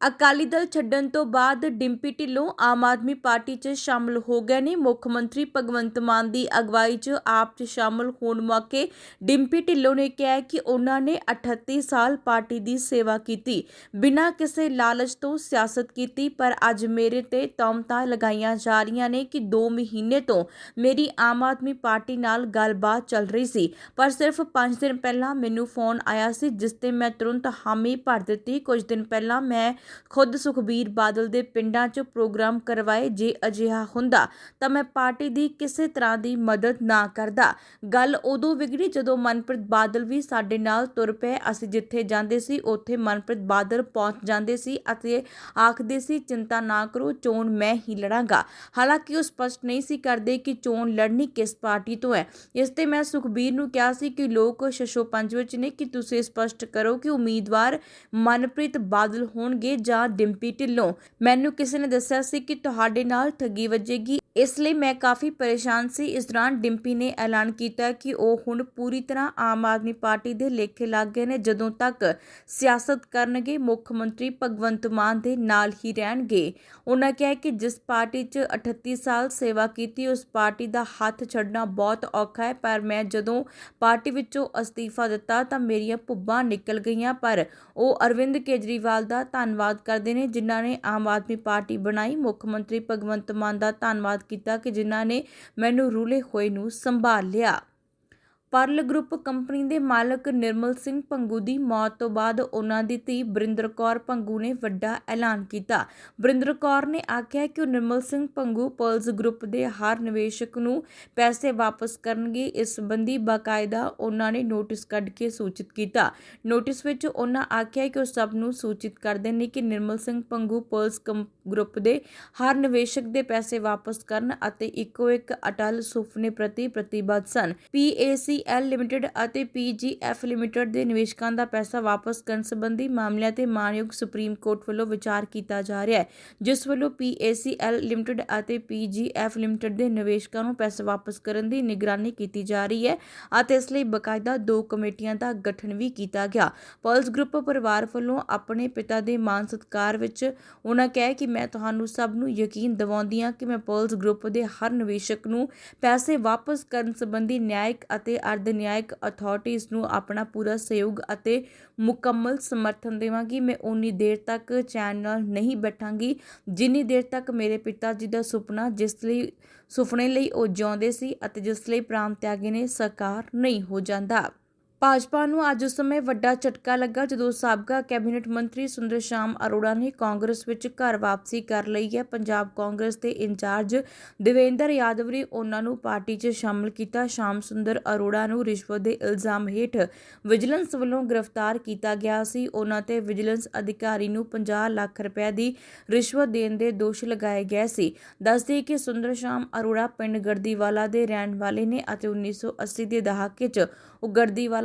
ਅਕਾਲੀ ਦਲ ਛੱਡਣ ਤੋਂ ਬਾਅਦ ਡਿੰਪੀ ਢਿੱਲੋਂ ਆਮ ਆਦਮੀ ਪਾਰਟੀ 'ਚ ਸ਼ਾਮਲ ਹੋ ਗਏ ਨੇ। ਮੁੱਖ ਮੰਤਰੀ ਭਗਵੰਤ ਮਾਨ ਦੀ ਅਗਵਾਈ 'ਚ ਆਪ 'ਚ ਸ਼ਾਮਲ ਹੋਣ ਮੌਕੇ ਡਿੰਪੀ ਢਿੱਲੋਂ ਨੇ ਕਿਹਾ ਕਿ ਉਹਨਾਂ ਨੇ 38 ਸਾਲ ਪਾਰਟੀ ਦੀ ਸੇਵਾ ਕੀਤੀ, ਬਿਨਾਂ ਕਿਸੇ ਲਾਲਚ ਤੋਂ ਸਿਆਸਤ ਕੀਤੀ, ਪਰ ਅੱਜ ਮੇਰੇ ਤੇ ਤੌਮਤਾਂ ਲਗਾਈਆਂ ਜਾ ਰਹੀਆਂ ਨੇ ਕਿ 2 ਮਹੀਨੇ ਤੋਂ ਮੇਰੀ ਆਮ ਆਦਮੀ ਪਾਰਟੀ ਨਾਲ ਗੱਲਬਾਤ ਚੱਲ ਰਹੀ ਸੀ। ਪਰ ਸਿਰਫ 5 ਦਿਨ ਪਹਿਲਾਂ ਮੈਨੂੰ ਫੋਨ ਆਇਆ ਸੀ, ਜਿਸ ਤੇ ਮੈਂ ਤੁਰੰਤ ਹਾਮੀ ਭਰ ਦਿੱਤੀ। ਕੁਝ ਦਿਨ ਪਹਿਲਾਂ ਮੈਂ ਖੁਦ ਸੁਖਬੀਰ ਬਾਦਲ ਦੇ ਪਿੰਡਾਂ 'ਚ ਪ੍ਰੋਗਰਾਮ ਕਰਵਾਏ ਜੇ ਅਜਿਹਾ ਹੁੰਦਾ ਤਾਂ ਮੈਂ ਪਾਰਟੀ ਦੀ ਕਿਸੇ ਤਰ੍ਹਾਂ ਦੀ ਮਦਦ ਨਾ ਕਰਦਾ। ਗੱਲ ਉਦੋਂ ਵਿਗੜੀ ਜਦੋਂ ਮਨਪ੍ਰੀਤ ਬਾਦਲ ਵੀ ਸਾਡੇ ਨਾਲ ਤੁਰ ਪਏ। ਅਸੀਂ ਜਿੱਥੇ ਜਾਂਦੇ ਸੀ, ਉੱਥੇ ਮਨਪ੍ਰੀਤ ਬਾਦਲ ਪਹੁੰਚ ਜਾਂਦੇ ਸੀ ਅਤੇ ਆਖਦੇ ਸੀ, ਚਿੰਤਾ ਨਾ ਕਰੋ, ਚੋਣ ਮੈਂ ਹੀ ਲੜਾਂਗਾ। ਹਾਲਾਂਕਿ ਉਹ ਸਪਸ਼ਟ ਨਹੀਂ ਸੀ ਕਰਦੇ ਕਿ ਚੋਣ ਲੜਨੀ ਕਿਸ ਪਾਰਟੀ ਤੋਂ ਹੈ। ਇਸ ਤੇ ਮੈਂ ਸੁਖਬੀਰ ਨੂੰ ਕਿਹਾ ਸੀ ਕਿ ਲੋਕ ਸ਼ਸ਼ੋ ਪੰਜ ਵਿੱਚ ਨੇ ਕਿ ਤੁਸੀਂ ਸਪਸ਼ਟ ਕਰੋ ਕਿ ਉਮੀਦਵਾਰ ਮਨਪ੍ਰੀਤ ਬਾਦਲ ਹੋਣਗੇ ਜਾਂ ਡਿੰਪੀ ਢਿੱਲੋਂ। ਮੈਨੂੰ ਕਿਸੇ ਨੇ ਦੱਸਿਆ ਸੀ ਕਿ ਤੁਹਾਡੇ ਨਾਲ ਠੱਗੀ ਵੱਜੇਗੀ ਇਸ ਲਈ ਮੈਂ ਕਾਫੀ ਪਰੇਸ਼ਾਨ ਸੀ। ਇਸ ਦੌਰਾਨ ਡਿੰਪੀ ਨੇ ਐਲਾਨ ਕੀਤਾ ਕਿ ਉਹ ਹੁਣ ਪੂਰੀ ਤਰ੍ਹਾਂ ਆਮ ਆਦਮੀ ਪਾਰਟੀ ਦੇ ਲੇਖੇ ਲੱਗ ਗਏ ਨੇ। ਜਦੋਂ ਤੱਕ ਸਿਆਸਤ ਕਰਨਗੇ, ਮੁੱਖ ਮੰਤਰੀ ਭਗਵੰਤ ਮਾਨ ਦੇ ਨਾਲ ਹੀ ਰਹਿਣਗੇ। ਉਹਨਾਂ ਕਿਹਾ ਕਿ ਜਿਸ ਪਾਰਟੀ 'ਚ 38 ਸਾਲ ਸੇਵਾ ਕੀਤੀ, ਉਸ ਪਾਰਟੀ ਦਾ ਹੱਥ ਛੱਡਣਾ ਬਹੁਤ ਔਖਾ ਹੈ। ਪਰ ਮੈਂ ਜਦੋਂ ਪਾਰਟੀ ਵਿੱਚੋਂ ਅਸਤੀਫਾ ਦਿੱਤਾ, ਤਾਂ ਮੇਰੀਆਂ ਭੁੱਬਾਂ ਨਿਕਲ ਗਈਆਂ। ਪਰ ਉਹ ਅਰਵਿੰਦ ਕੇਜਰੀਵਾਲ ਦਾ ਧੰਨਵਾਦ ਕਰਦੇ ਨੇ, ਜਿਨ੍ਹਾਂ ਨੇ ਆਮ ਆਦਮੀ ਪਾਰਟੀ ਬਣਾਈ। ਮੁੱਖ ਮੰਤਰੀ ਭਗਵੰਤ ਮਾਨ ਦਾ ਧੰਨਵਾਦ ਕੀਤਾ ਕਿ ਜਿਨ੍ਹਾਂ ਨੇ ਮੈਨੂੰ ਰੁਲੇ ਹੋਏ ਨੂੰ ਸੰਭਾਲ ਲਿਆ। ਪਰਲ ਗਰੁੱਪ ਕੰਪਨੀ ਦੇ ਮਾਲਕ ਨਿਰਮਲ ਸਿੰਘ ਭੰਗੂ ਦੀ ਮੌਤ ਤੋਂ ਬਾਅਦ ਉਹਨਾਂ ਦੀ ਧੀ ਬਰਿੰਦਰ ਕੌਰ ਭੰਗੂ ਨੇ ਵੱਡਾ ਐਲਾਨ ਕੀਤਾ। ਬਰਿੰਦਰ ਕੌਰ ਨੇ ਆਖਿਆ ਕਿ ਉਹ ਨਿਰਮਲ ਸਿੰਘ ਭੰਗੂ ਪਰਲਸ ਗਰੁੱਪ ਦੇ ਹਰ ਨਿਵੇਸ਼ਕ ਨੂੰ ਪੈਸੇ ਵਾਪਸ ਕਰਨਗੇ। ਇਸ ਸੰਬੰਧੀ ਬਾਕਾਇਦਾ ਉਹਨਾਂ ਨੇ ਨੋਟਿਸ ਕੱਢ ਕੇ ਸੂਚਿਤ ਕੀਤਾ। ਨੋਟਿਸ ਵਿੱਚ ਉਹਨਾਂ ਆਖਿਆ ਕਿ ਉਹ ਸਭ ਨੂੰ ਸੂਚਿਤ ਕਰਦੇ ਨੇ ਕਿ ਨਿਰਮਲ ਸਿੰਘ ਪੰਗੂ ਪਰਲਸ ਕੰਪ- ਗਰੁੱਪ ਦੇ ਹਰ ਨਿਵੇਸ਼ਕ ਦੇ ਪੈਸੇ ਵਾਪਸ ਕਰਨ ਅਤੇ ਇੱਕੋ ਇੱਕ ਅਟਲ ਸੁਪਨੇ ਪ੍ਰਤੀ ਪ੍ਰਤੀਬੱਧ ਸਨ। ਪੀਏਸੀਐਲ ਲਿਮਟਿਡ ਅਤੇ ਪੀਜੀਐਫ ਲਿਮਟਿਡ ਦੇ ਨਿਵੇਸ਼ਕਾਂ ਦਾ ਪੈਸਾ ਵਾਪਸ ਕਰਨ ਸੰਬੰਧੀ ਮਾਮਲਿਆਂ ਤੇ ਮਾਨਯੋਗ ਸੁਪਰੀਮ ਕੋਰਟ ਵੱਲੋਂ ਵਿਚਾਰ ਕੀਤਾ ਜਾ ਰਿਹਾ ਹੈ, ਜਿਸ ਵੱਲੋਂ ਪੀਏਸੀਐਲ ਲਿਮਟਿਡ ਅਤੇ ਪੀਜੀਐਫ ਲਿਮਟਿਡ ਦੇ ਨਿਵੇਸ਼ਕਾਂ ਨੂੰ ਪੈਸੇ ਵਾਪਸ ਕਰਨ ਦੀ ਨਿਗਰਾਨੀ ਕੀਤੀ ਜਾ ਰਹੀ ਹੈ ਅਤੇ ਇਸ ਲਈ ਬਕਾਇਦਾ ਦੋ ਕਮੇਟੀਆਂ ਦਾ ਗਠਨ ਵੀ ਕੀਤਾ ਗਿਆ। ਪਲਸ ਗਰੁੱਪ ਪਰਿਵਾਰ ਵੱਲੋਂ ਆਪਣੇ ਪਿਤਾ ਦੇ ਮਾਨ ਸਤਿਕਾਰ ਵਿੱਚ ਉਹਨਾਂ ਕਿਹਾ ਕਿ ਮੈਂ ਤੁਹਾਨੂੰ ਸਭ ਨੂੰ ਯਕੀਨ ਦਿਵਾਉਂਦੀ ਹਾਂ ਕਿ ਮੈਂ ਪਲਸ ਗਰੁੱਪ ਦੇ ਹਰ ਨਿਵੇਸ਼ਕ ਨੂੰ ਪੈਸੇ ਵਾਪਸ ਕਰਨ ਸੰਬੰਧੀ ਨਿਆਇਕ ਅਤੇ ਅਰਧ ਨਿਆਇਕ ਅਥਾਰਟੀਜ਼ ਨੂੰ ਆਪਣਾ ਪੂਰਾ ਸਹਿਯੋਗ ਅਤੇ ਮੁਕੰਮਲ ਸਮਰਥਨ ਦੇਵਾਂਗੀ। ਮੈਂ ਉਨੀ ਦੇਰ ਤੱਕ ਚੈਨ ਨਾਲ ਨਹੀਂ ਬੈਠਾਂਗੀ। ਜਿੰਨੀ ਦੇਰ ਤੱਕ ਮੇਰੇ ਪਿਤਾ ਜੀ ਦਾ ਸੁਪਨਾ ਜਿਸ ਲਈ, ਸੁਪਨੇ ਲਈ ਉਹ ਜਿਉਂਦੇ ਸੀ ਅਤੇ ਜਿਸ ਲਈ ਪ੍ਰਾਣ ਤਿਆਗੇ ਨੇ, ਸਾਕਾਰ ਨਹੀਂ ਹੋ ਜਾਂਦਾ। ਭਾਜਪਾ ਨੂੰ ਅੱਜ ਉਸ ਸਮੇਂ ਵੱਡਾ ਝਟਕਾ ਲੱਗਾ ਜਦੋਂ ਸਾਬਕਾ ਕੈਬਨਿਟ ਮੰਤਰੀ ਸੁੰਦਰ ਸ਼ਾਮ ਅਰੋੜਾ ਨੇ ਕਾਂਗਰਸ ਵਿੱਚ ਘਰ ਵਾਪਸੀ ਕਰ ਲਈ ਹੈ। ਪੰਜਾਬ ਕਾਂਗਰਸ ਦੇ ਇੰਚਾਰਜ ਦੇਵੇਂਦਰ ਯਾਦਵ ਨੇ ਉਹਨਾਂ ਨੂੰ ਪਾਰਟੀ 'ਚ ਸ਼ਾਮਲ ਕੀਤਾ। ਸ਼ਾਮ ਸੁੰਦਰ ਅਰੋੜਾ ਨੂੰ ਰਿਸ਼ਵਤ ਦੇ ਇਲਜ਼ਾਮ ਹੇਠ ਵਿਜੀਲੈਂਸ ਵੱਲੋਂ ਗ੍ਰਿਫਤਾਰ ਕੀਤਾ ਗਿਆ ਸੀ। ਉਹਨਾਂ ਤੇ ਵਿਜੀਲੈਂਸ ਅਧਿਕਾਰੀ ਨੂੰ 50 ਲੱਖ ਰੁਪਏ ਦੀ ਰਿਸ਼ਵਤ ਦੇਣ ਦੇ ਦੋਸ਼ ਲਗਾਏ ਗਏ ਸੀ। ਦੱਸਦੇ ਕਿ ਸੁੰਦਰ ਸ਼ਾਮ ਅਰੋੜਾ ਪਿੰਡ ਗੜਦੀਵਾਲਾ ਦੇ ਰਹਿਣ ਵਾਲੇ ਨੇ ਅਤੇ 1980 ਦੇ ਦਹਾਕੇ 'ਚ ਉਹ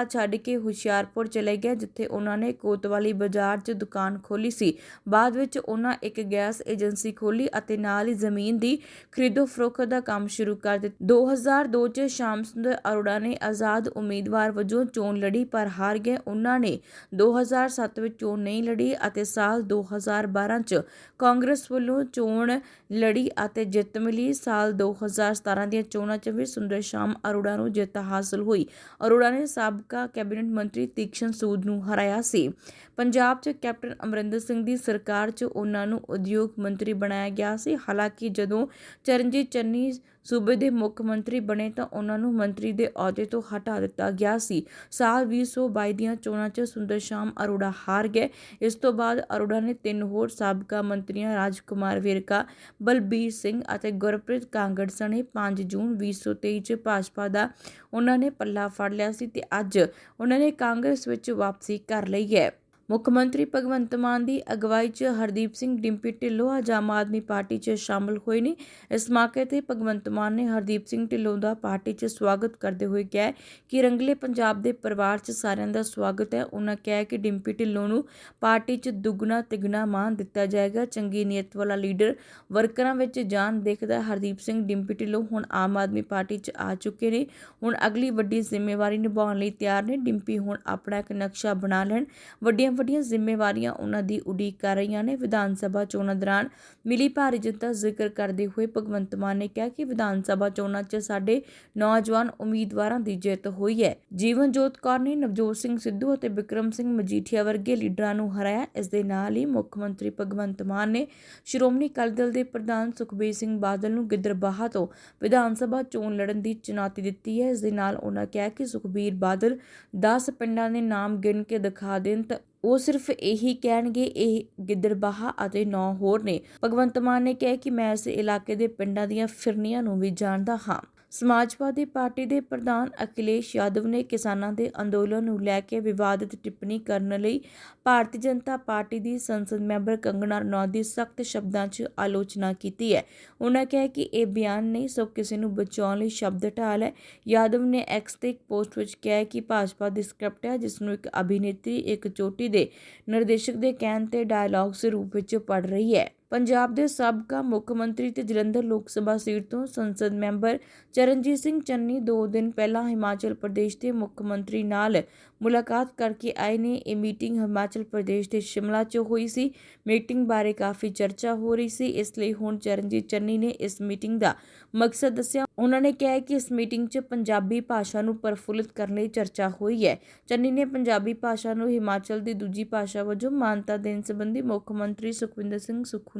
ਗੜਦੀਵਾਲਾ ਛੱਡ ਕੇ ਹੁਸ਼ਿਆਰਪੁਰ ਚਲੇ ਗਏ ਜਿੱਥੇ ਉਹਨਾਂ ਨੇ ਕੋਤਵਾਲੀ ਬਾਜ਼ਾਰ 'ਚ ਦੁਕਾਨ ਖੋਲੀ ਸੀ। ਬਾਅਦ ਵਿੱਚ ਉਹਨਾਂ ਇੱਕ ਗੈਸ ਏਜੰਸੀ ਖੋਲੀ ਅਤੇ ਨਾਲ ਹੀ ਜ਼ਮੀਨ ਦੀ ਖਰੀਦੋ ਫਰੋਖਤ ਦਾ ਕੰਮ ਸ਼ੁਰੂ ਕਰ ਦਿੱਤਾ। 2002 'ਚ ਸ਼ਾਮ ਸੁੰਦਰ ਅਰੋੜਾ ਨੇ ਆਜ਼ਾਦ ਉਮੀਦਵਾਰ ਵਜੋਂ ਚੋਣ ਲੜੀ, ਪਰ ਹਾਰ ਗਏ ਉਹਨਾਂ ਨੇ। 2007 ਵਿੱਚ ਚੋਣ ਨਹੀਂ ਲੜੀ ਅਤੇ ਸਾਲ 2012 'ਚ ਕਾਂਗਰਸ ਵੱਲੋਂ ਚੋਣ ਲੜੀ ਅਤੇ ਜਿੱਤ ਮਿਲੀ। ਸਾਲ 2017 ਦੀਆਂ ਚੋਣਾਂ 'ਚ ਵੀ ਸੁੰਦਰ ਸ਼ਾਮ ਅਰੋੜਾ ਨੂੰ ਜਿੱਤ ਹਾਸਲ ਹੋਈ। ਅਰੋੜਾ ਨੇ ਸਾਬਕਾ ਕੈਬਨਿਟ ਮੰਤਰੀ ਤੀਕਸ਼ਣ ਸੂਦ ਨੂੰ ਹਰਾਇਆ ਸੀ। ਪੰਜਾਬ 'ਚ ਕੈਪਟਨ ਅਮਰਿੰਦਰ ਸਿੰਘ ਦੀ ਸਰਕਾਰ 'ਚ ਉਹਨਾਂ ਨੂੰ ਉਦਯੋਗ ਮੰਤਰੀ ਬਣਾਇਆ ਗਿਆ ਸੀ। ਹਾਲਾਂਕਿ ਜਦੋਂ ਚਰਨਜੀਤ ਚੰਨੀ ਸੂਬੇ ਦੇ ਮੁੱਖ ਮੰਤਰੀ ਬਣੇ ਤਾਂ ਉਹਨਾਂ ਨੂੰ ਮੰਤਰੀ ਦੇ ਅਹੁਦੇ ਤੋਂ ਹਟਾ ਦਿੱਤਾ ਗਿਆ ਸੀ। ਸਾਲ 2022 ਦੀਆਂ ਚੋਣਾਂ 'ਚ ਸੁੰਦਰ ਸ਼ਾਮ ਅਰੋੜਾ ਹਾਰ ਗਏ। ਇਸ ਤੋਂ ਬਾਅਦ ਅਰੋੜਾ ਨੇ ਤਿੰਨ ਹੋਰ ਸਾਬਕਾ ਮੰਤਰੀਆਂ ਰਾਜਕੁਮਾਰ ਵੇਰਕਾ ਬਲਬੀਰ ਸਿੰਘ ਅਤੇ ਗੁਰਪ੍ਰੀਤ ਕਾਂਗੜ ਸਣੇ 5 ਜੂਨ 2023 'ਚ ਭਾਜਪਾ ਦਾ ਉਹਨਾਂ ਨੇ ਪੱਲਾ ਫੜ ਲਿਆ ਸੀ ਤੇ ਅੱਜ ਉਹਨਾਂ ਨੇ ਕਾਂਗਰਸ ਵਿੱਚ ਵਾਪਸੀ ਕਰ ਲਈ ਹੈ। ਮੁੱਖ ਮੰਤਰੀ ਭਗਵੰਤ ਮਾਨ ਦੀ ਅਗਵਾਈ 'ਚ ਹਰਦੀਪ ਸਿੰਘ, ਡਿੰਪੀ ਢਿੱਲੋਂ ਅੱਜ ਆਮ ਆਦਮੀ ਪਾਰਟੀ 'ਚ ਸ਼ਾਮਲ ਹੋਏ ਨੇ। ਇਸ ਮੌਕੇ ਤੇ ਭਗਵੰਤ ਮਾਨ ਨੇ ਹਰਦੀਪ ਸਿੰਘ ਢਿੱਲੋਂ ਦਾ ਪਾਰਟੀ 'ਚ ਸਵਾਗਤ ਕਰਦੇ ਹੋਏ ਕਿਹਾ ਕਿ ਰੰਗਲੇ ਪੰਜਾਬ ਦੇ ਪਰਿਵਾਰ 'ਚ ਸਾਰਿਆਂ ਦਾ ਸਵਾਗਤ ਹੈ। ਉਹਨਾਂ ਕਿਹਾ ਕਿ ਡਿੰਪੀ ਢਿੱਲੋਂ ਨੂੰ ਪਾਰਟੀ 'ਚ ਦੁੱਗਣਾ ਤਿਗਣਾ ਮਾਨ ਦਿੱਤਾ ਜਾਏਗਾ। ਚੰਗੀ ਨੀਅਤ ਵਾਲਾ ਲੀਡਰ ਵਰਕਰਾਂ ਵਿੱਚ ਜਾਨ ਦੇਖਦਾ ਹਰਦੀਪ ਸਿੰਘ, ਡਿੰਪੀ ਢਿੱਲੋਂ ਹੁਣ ਆਮ ਆਦਮੀ ਪਾਰਟੀ 'ਚ ਆ ਚੁੱਕੇ ਨੇ। ਹੁਣ ਅਗਲੀ ਵੱਡੀ ਜ਼ਿੰਮੇਵਾਰੀ ਨਿਭਾਉਣ ਲਈ ਤਿਆਰ ਨੇ। ਡਿੰਪੀ ਹੁਣ ਆਪਣਾ ਇੱਕ ਨਕਸ਼ਾ ਬਣਾ ਲੈਣ। ਵੱਡੀਆਂ ਵੱਡੀਆਂ ਜ਼ਿੰਮੇਵਾਰੀਆਂ ਉਹਨਾਂ ਦੀ ਉਡੀਕ ਕਰ ਰਹੀਆਂ ਨੇ। ਵਿਧਾਨ ਸਭਾ ਚੋਣਾਂ ਦੌਰਾਨ ਮਿਲੀ ਭਾਰੀ ਜਿੱਤ ਦਾ ਜ਼ਿਕਰ ਕਰਦੇ ਹੋਏ ਭਗਵੰਤ ਮਾਨ ਨੇ ਕਿਹਾ ਕਿ ਵਿਧਾਨ ਸਭਾ ਚੋਣਾਂ 'ਚ ਸਾਡੇ ਨੌਜਵਾਨ ਉਮੀਦਵਾਰਾਂ ਦੀ ਜਿੱਤ ਹੋਈ ਹੈ। ਜੀਵਨਜੋਤ ਕੌਰ ਨੇ ਨਵਜੋਤ ਸਿੰਘ ਸਿੱਧੂ ਅਤੇ ਵਿਕਰਮ ਸਿੰਘ ਮਜੀਠੀਆ ਵਰਗੇ ਲੀਡਰਾਂ ਨੂੰ ਹਰਾਇਆ। ਇਸ ਦੇ ਨਾਲ ਹੀ ਮੁੱਖ ਮੰਤਰੀ ਭਗਵੰਤ ਮਾਨ ਨੇ ਸ਼੍ਰੋਮਣੀ ਅਕਾਲੀ ਦਲ ਦੇ ਪ੍ਰਧਾਨ ਸੁਖਬੀਰ ਸਿੰਘ ਬਾਦਲ ਨੂੰ ਗਿੱਦਰਬਾਹਾ ਤੋਂ ਵਿਧਾਨ ਸਭਾ ਚੋਣ ਲੜਨ ਦੀ ਚੁਣੌਤੀ ਦਿੱਤੀ ਹੈ। ਇਸ ਦੇ ਨਾਲ ਉਹਨਾਂ ਕਿਹਾ ਕਿ ਸੁਖਬੀਰ ਬਾਦਲ 10 ਪਿੰਡਾਂ ਦੇ ਨਾਮ ਗਿਣ ਕੇ ਦਿਖਾ ਦੇਣ ਤਾਂ ਉਹ ਸਿਰਫ ਇਹੀ ਕਹਿਣਗੇ, ਇਹ ਗਿੱਦਰਬਾਹਾ ਅਤੇ ਨੌ ਹੋਰ ਨੇ। ਭਗਵੰਤ ਮਾਨ ਨੇ ਕਿਹਾ ਕਿ ਮੈਂ ਇਸ ਇਲਾਕੇ ਦੇ ਪਿੰਡਾਂ ਦੀਆਂ ਫਿਰਨੀਆਂ ਨੂੰ ਵੀ ਜਾਣਦਾ ਹਾਂ। ਸਮਾਜਵਾਦੀ ਪਾਰਟੀ ਦੇ ਪ੍ਰਧਾਨ ਅਖਿਲੇਸ਼ ਯਾਦਵ ਨੇ ਕਿਸਾਨਾਂ ਦੇ ਅੰਦੋਲਨ ਨੂੰ ਲੈ ਕੇ ਵਿਵਾਦਿਤ ਟਿੱਪਣੀ ਕਰਨ ਲਈ ਭਾਰਤੀ ਜਨਤਾ ਪਾਰਟੀ ਦੀ ਸੰਸਦ ਮੈਂਬਰ ਕੰਗਣਾ ਰਣੌਤ ਦੀ ਸਖਤ ਸ਼ਬਦਾਂ 'ਚ ਆਲੋਚਨਾ ਕੀਤੀ ਹੈ। ਉਹਨਾਂ ਕਿਹਾ ਕਿ ਇਹ ਬਿਆਨ ਨਹੀਂ, ਸੋ ਕਿਸੇ ਨੂੰ ਬਚਾਉਣ ਲਈ ਸ਼ਬਦ ਢਾਲ ਹੈ। ਯਾਦਵ ਨੇ ਐਕਸ ਤੇ ਇੱਕ ਪੋਸਟ ਵਿੱਚ ਕਿਹਾ ਕਿ ਭਾਜਪਾ ਦੀ ਸਕ੍ਰਿਪਟ ਹੈ, ਜਿਸ ਨੂੰ ਇੱਕ ਅਭਿਨੇਤਰੀ, ਇੱਕ ਚੋਟੀ ਦੇ ਨਿਰਦੇਸ਼ਕ ਦੇ ਕਹਿਣ ਤੇ ਡਾਇਲੌਗਸ ਦੇ ਰੂਪ ਵਿੱਚ ਪੜ ਰਹੀ ਹੈ। ਪੰਜਾਬ ਦੇ ਸਾਬਕਾ ਮੁੱਖ ਮੰਤਰੀ ਤੇ ਜਲੰਧਰ ਲੋਕ ਸਭਾ ਸੀਟ ਤੋਂ ਸੰਸਦ ਮੈਂਬਰ ਚਰਨਜੀਤ ਸਿੰਘ ਚੰਨੀ 2 ਦਿਨ ਪਹਿਲਾਂ ਹਿਮਾਚਲ ਪ੍ਰਦੇਸ਼ ਦੇ ਮੁੱਖ ਮੰਤਰੀ ਨਾਲ ਮੁਲਾਕਾਤ ਕਰਕੇ ਆਏ ਨੇ। ਇਹ ਮੀਟਿੰਗ ਹਿਮਾਚਲ ਪ੍ਰਦੇਸ਼ ਦੇ ਸ਼ਿਮਲਾ 'ਚ ਹੋਈ ਸੀ। ਮੀਟਿੰਗ ਬਾਰੇ ਕਾਫੀ ਚਰਚਾ ਹੋ ਰਹੀ ਸੀ। ਇਸ ਲਈ ਹੁਣ ਚਰਨਜੀਤ ਚੰਨੀ ਨੇ ਇਸ ਮੀਟਿੰਗ ਦਾ ਮਕਸਦ ਦੱਸਿਆ। ਉਹਨਾਂ ਨੇ ਕਿਹਾ ਕਿ ਇਸ ਮੀਟਿੰਗ 'ਚ ਪੰਜਾਬੀ ਭਾਸ਼ਾ ਨੂੰ ਪ੍ਰਫੁੱਲਿਤ ਕਰਨ ਲਈ ਚਰਚਾ ਹੋਈ ਹੈ। ਚੰਨੀ ਨੇ ਪੰਜਾਬੀ ਭਾਸ਼ਾ ਨੂੰ ਹਿਮਾਚਲ ਦੀ ਦੂਜੀ ਭਾਸ਼ਾ ਵਜੋਂ ਮਾਨਤਾ ਦੇਣ ਸੰਬੰਧੀ ਮੁੱਖ ਮੰਤਰੀ ਸੁਖਵਿੰਦਰ ਸਿੰਘ ਸੁੱਖੂ